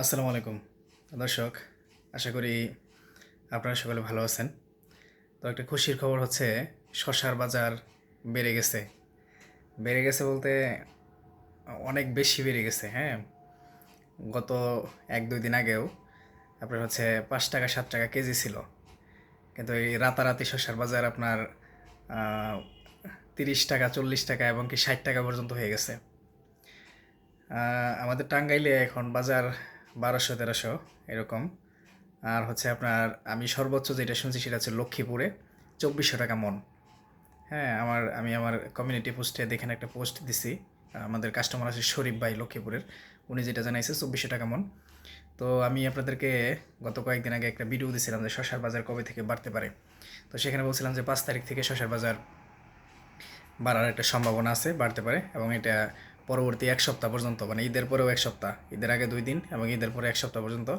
আসসালামু আলাইকুম। দর্শক, আশা করি আপনারা সকলে ভালো আছেন। তো একটা খুশির খবর হচ্ছে, শশার বাজার বেড়ে গেছে। বেড়ে গেছে বলতে অনেক বেশি বেড়ে গেছে হ্যাঁ? গত এক দুই দিন আগেও আপনার হচ্ছে পাঁচ টাকা, সাত টাকা কেজি ছিল। কিন্তু এই রাতারাতি শশার বাজার আপনার তিরিশ টাকা, চল্লিশ টাকা এবং কি ষাট টাকা পর্যন্ত হয়ে গেছে। আমাদের টাঙ্গাইলে এখন বাজার বারোশো, তেরোশো, এরকম। আর হচ্ছে আপনার, আমি সর্বোচ্চ যেটা শুনছি সেটা হচ্ছে লক্ষ্মীপুরে চব্বিশশো টাকা মন। হ্যাঁ আমার, আমি আমার কমিউনিটি পোস্টে দেখেন একটা পোস্ট দিছি। আমাদের কাস্টমার আছে শরীফ ভাই লক্ষ্মীপুরের। উনি যেটা জানাইছে, চব্বিশশো টাকা মন। তো আমি আপনাদেরকে গত কয়েকদিন আগে একটা ভিডিও দিয়েছিলাম যে শশার বাজার কবে থেকে বাড়তে পারে। তো সেখানে বলছিলাম যে পাঁচ তারিখ থেকে শশার বাজার বাড়ার একটা সম্ভাবনা আছে, বাড়তে পারে। এবং এটা পরবর্তী এক সপ্তাহ পর্যন্ত মানে ঈদের পরেও এক সপ্তাহ, ঈদের আগে দুই দিন এবং ঈদের পরে এক সপ্তাহ পর্যন্ত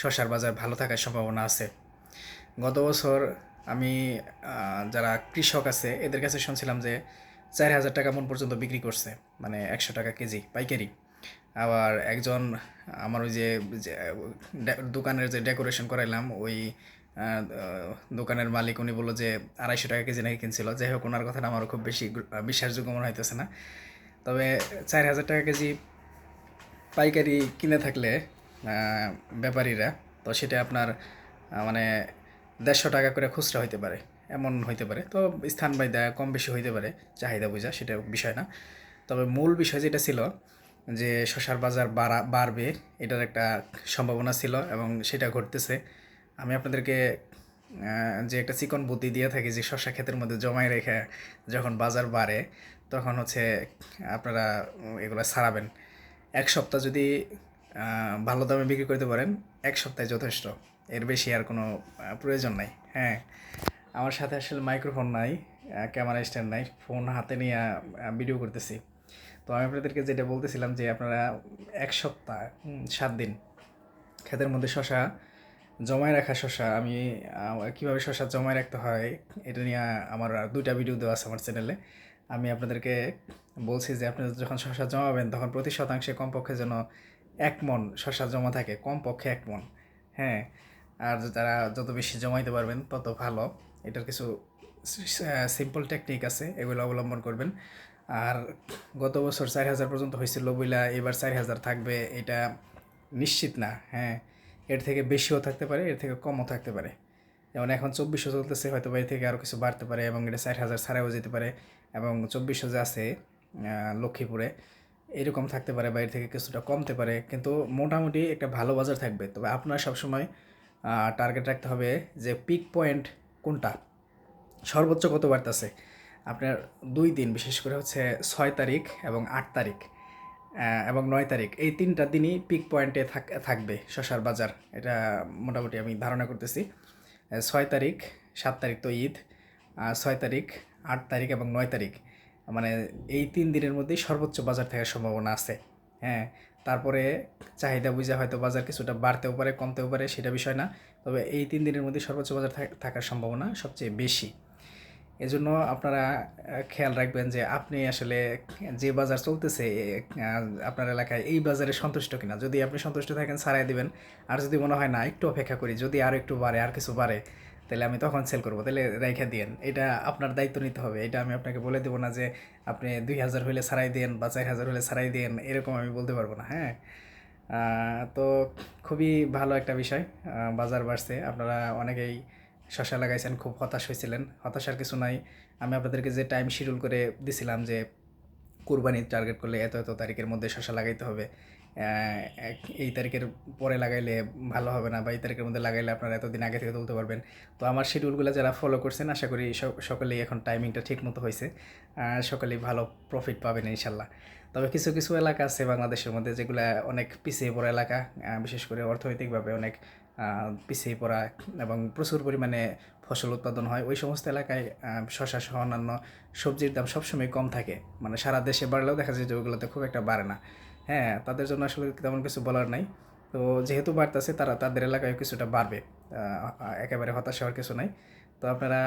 শশার বাজার ভালো থাকার সম্ভাবনা আছে। গত বছর আমি যারা কৃষক আছে, এদের কাছে শুনছিলাম যে চার হাজার টাকা মন পর্যন্ত বিক্রি করছে মানে একশো টাকা কেজি পাইকারি। আবার একজন, আমার ওই যে দোকানের যে ডেকোরেশন করাইলাম, ওই দোকানের মালিক উনি বলল যে আড়াইশো টাকা কেজি নাকি কিনছিল। যাই হোক, ওনার কথাটা আমারও খুব বেশি বিশ্বাসযোগ্য মনে হইতেছে না। তবে চার হাজার টাকা কেজি পাইকারি কিনে থাকলে ব্যাপারীরা, তো সেটা আপনার মানে দেড়শো টাকা করে খুচরা হইতে পারে, এমন হইতে পারে। তো স্থান বাই দেয়া কম বেশি হইতে পারে, চাহিদা বোঝা, সেটা বিষয় না। তবে মূল বিষয় যেটা ছিল, যে শশার বাজার বাড়া, বাড়বে, এটার একটা সম্ভাবনা ছিল এবং সেটা ঘটতেছে। আমি আপনাদেরকে যে একটা চিকন বুদ্ধি দিয়ে থাকি যে শশা ক্ষেতের মধ্যে জমায় রেখে যখন বাজার বাড়ে, তখন হচ্ছে আপনারা এগুলো ছাড়াবেন। এক সপ্তাহ যদি ভালো দামে বিক্রি করতে পারেন, এক সপ্তাহে যথেষ্ট। এর বেশি আর কোনো প্রয়োজন নাই। হ্যাঁ আমার সাথে আসলে মাইক্রোফোন নাই ক্যামেরা স্ট্যান্ড নাই ফোন হাতে নিয়ে ভিডিও করতেছি। তো আমি আপনাদেরকে যেটা বলতেছিলাম যে আপনারা এক সপ্তাহ সাত দিন ক্ষেতের মধ্যে শশা জমায় রাখা শশা, আমি কীভাবে শশা জমায় রাখতে হয়, এটা নিয়ে আমার দুইটা ভিডিও দেওয়া আছে আমার চ্যানেলে আমি আপনাদেরকে বলছি যে, আপনি যখন শশা জমাবেন, তখন প্রতি শতাংশে কমপক্ষে যেন এক মন শশা জমা থাকে, কমপক্ষে এক মন হ্যাঁ আর যারা যত বেশি জমাইতে পারবেন, তত ভালো। এটার কিছু সিম্পল টেকনিক আছে, এগুলো অবলম্বন করবেন। আর গত বছর চার হাজার পর্যন্ত হয়েছিল বইলা, এবার চার হাজার থাকবে, এটা নিশ্চিত না হ্যাঁ। এর থেকে বেশিও থাকতে পারে, এর থেকে কমও থাকতে পারে। যেমন এখন চব্বিশশো চলতেছে, হয়তো বা এর থেকে আরও কিছু বাড়তে পারে এবং এটা ষাট হাজার ছাড়াও যেতে পারে এবং চব্বিশশো যে আছে লক্ষ্মীপুরে, এরকম থাকতে পারে বা এর থেকে কিছুটা কমতে পারে। কিন্তু মোটামুটি একটা ভালো বাজার থাকবে। তবে আপনার সবসময় টার্গেট রাখতে হবে যে পিক পয়েন্ট কোনটা? সর্বোচ্চ কত বাড়তেছে? আপনার দুই দিন, বিশেষ করে হচ্ছে ছয় তারিখ এবং আট তারিখ। এবং নয় তারিখ। এই তিনটা দিনই পিক পয়েন্টে থাক থাকবে শশার বাজার। এটা মোটামুটি আমি ধারণা করতেছি। ছয় তারিখ, সাত তারিখ তো ঈদ ছয় তারিখ, আট তারিখ এবং নয় তারিখ। মানে এই তিন দিনের মধ্যেই সর্বোচ্চ বাজার থাকার সম্ভাবনা আছে। হ্যাঁ তারপরে চাহিদা বুঝে হয়তো বাজার কিছুটা বাড়তেও পারে, কমতেও পারে, সেটা বিষয় না। তবে এই তিন দিনের মধ্যে সর্বোচ্চ বাজার থাক- থাকার সম্ভাবনা সবচেয়ে বেশি। এজন্য আপনারা খেয়াল রাখবেন যে আপনি আসলে যে বাজার চলতেছে আপনার এলাকায় এই বাজারে সন্তুষ্ট কিনা। যদি আপনি সন্তুষ্ট থাকেন, ছাড়াই দিবেন। আর যদি মনে হয়, না, একটু অপেক্ষা করি, যদি আর একটু বাড়ে, আর কিছু বাড়ে, তাহলে আমি তখন সেল করব। তাহলে রেখে দিন এটা আপনার দায়িত্ব নিতে হবে। এটা আমি আপনাকে বলে দেবো না যে আপনি দুই হাজার হলে ছাড়াই দেন বা চার হাজার হলে ছাড়াই দেন, এরকম আমি বলতে পারব না হ্যাঁ? তো খুবই ভালো একটা বিষয় বাজার বাড়ছে। আপনারা অনেকেই শশা লাগাইছেন, খুব হতাশ হয়েছিলেন হতাশার কিছু নাই। আমি আপনাদেরকে যে টাইম শিডিউল করে দিছিলাম যে কুরবানির টার্গেট করলে এত এত তারিখের মধ্যে শশা লাগাইতে হবে এই তারিখের পরে লাগাইলে ভালো হবে না বা এই তারিখের মধ্যে লাগাইলে আপনারা এতদিন আগে থেকে তুলতে পারবেন। তো আমার শিডিউলগুলো যারা ফলো করছেন, আশা করি সক- সকলেই এখন টাইমিংটা ঠিক মতো হয়েছে সকলেই ভালো প্রফিট পাবেন ইনশাল্লাহ। তবে কিছু কিছু এলাকা আছে বাংলাদেশের মধ্যে যেগুলো অনেক পিছিয়ে পড়া এলাকা বিশেষ করে অর্থনৈতিকভাবে অনেক পিছিয়ে পড়া এবং প্রচুর পরিমাণে ফসল উৎপাদন হয়। ওই সমস্ত এলাকায় শশা সহ অন্যান্য সবজির দাম সবসময় কম থাকে। মানে সারা দেশে বাড়লেও দেখা যায় যে ওগুলোতে খুব একটা বাড়ে না। হ্যাঁ তাদের জন্য আসলে তেমন কিছু বলার নাই। তো যেহেতু বাড়তেছে, তারা তাদের এলাকায় কিছুটা বাড়বে। একেবারে হতাশ হওয়ার কিছু নাই। তো আপনারা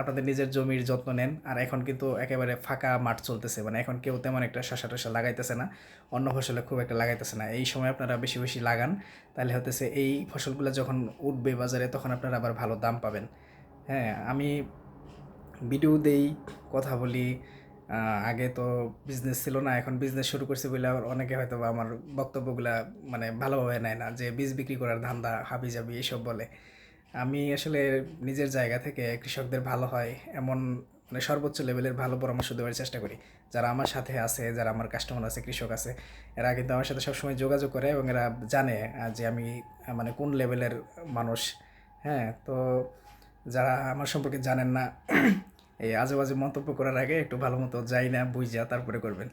আপনাদের নিজের জমির যত্ন নেন। আর এখন কিন্তু একেবারে ফাঁকা মাঠ চলতেছে। মানে এখন কেউ তেমন একটা শশা টশা লাগাইতেছে না। অন্য ফসলে খুব একটা লাগাইতেছে না। এই সময় আপনারা বেশি বেশি লাগান। তাহলে হতেছে এই ফসলগুলো যখন উঠবে বাজারে, তখন আপনারা আবার ভালো দাম পাবেন। হ্যাঁ আমি ভিডিও দেই, কথা বলি। আগে তো বিজনেস ছিল না। এখন বিজনেস শুরু করছি বলে অনেকে হয়তো আমার বক্তব্যগুলা মানে ভালোভাবে নেয় না। যে বীজ বিক্রি করার ধান্দা হাবি জাবি এইসব বলে। আমি আসলে নিজের জায়গা থেকে কৃষকদের ভালো হয় এমন মানে সর্বোচ্চ লেভেলের ভালো পরামর্শ দেওয়ার চেষ্টা করি। যারা আমার সাথে আছে, যারা আমার কাস্টমার আছে, কৃষক আছে, এরা কিন্তু আমার সাথে সবসময় যোগাযোগ করে এবং এরা জানে যে আমি মানে কোন লেভেলের মানুষ। হ্যাঁ তো যারা আমার সম্পর্কে জানেন না, এই আজে বাজে মন্তব্য করার আগে একটু ভালো মতো যাই না, বুঝা তারপরে করবেন।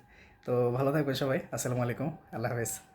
তো ভালো থাকবেন সবাই, আসসালামু আলাইকুম, আল্লাহ হাফেজ।